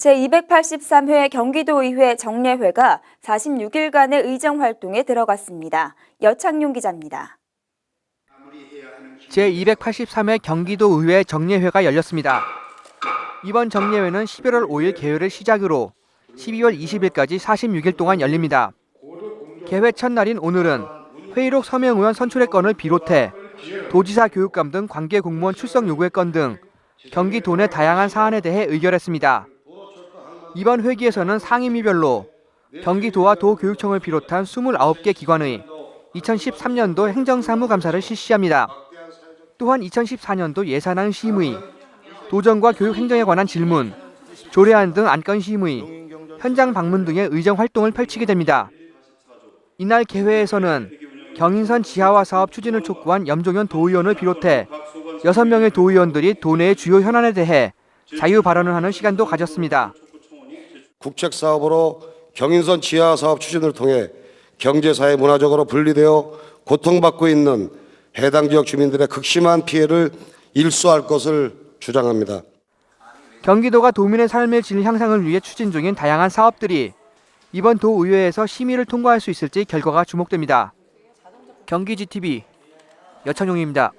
제283회 경기도의회 정례회가 46일간의 의정 활동에 들어갔습니다. 여창용 기자입니다. 제283회 경기도의회 정례회가 열렸습니다. 이번 정례회는 11월 5일 개회를 시작으로 12월 20일까지 46일 동안 열립니다. 개회 첫날인 오늘은 회의록 서명 의원 선출의 건을 비롯해 도지사 교육감 등 관계 공무원 출석 요구의 건 등 경기도 내 다양한 사안에 대해 의결했습니다. 이번 회기에서는 상임위별로 경기도와 도교육청을 비롯한 29개 기관의 2013년도 행정사무감사를 실시합니다. 또한 2014년도 예산안 심의, 도정과 교육 행정에 관한 질문, 조례안 등 안건 심의, 현장 방문 등의 의정 활동을 펼치게 됩니다. 이날 개회에서는 경인선 지하화 사업 추진을 촉구한 염종현 도의원을 비롯해 6명의 도의원들이 도내의 주요 현안에 대해 자유 발언을 하는 시간도 가졌습니다. 국책 사업으로 경인선 지하 사업 추진을 통해 경제사회 문화적으로 분리되어 고통받고 있는 해당 지역 주민들의 극심한 피해를 일소할 것을 주장합니다. 경기도가 도민의 삶의 질 향상을 위해 추진 중인 다양한 사업들이 이번 도의회에서 심의를 통과할 수 있을지 결과가 주목됩니다. 경기지TV 여창용입니다.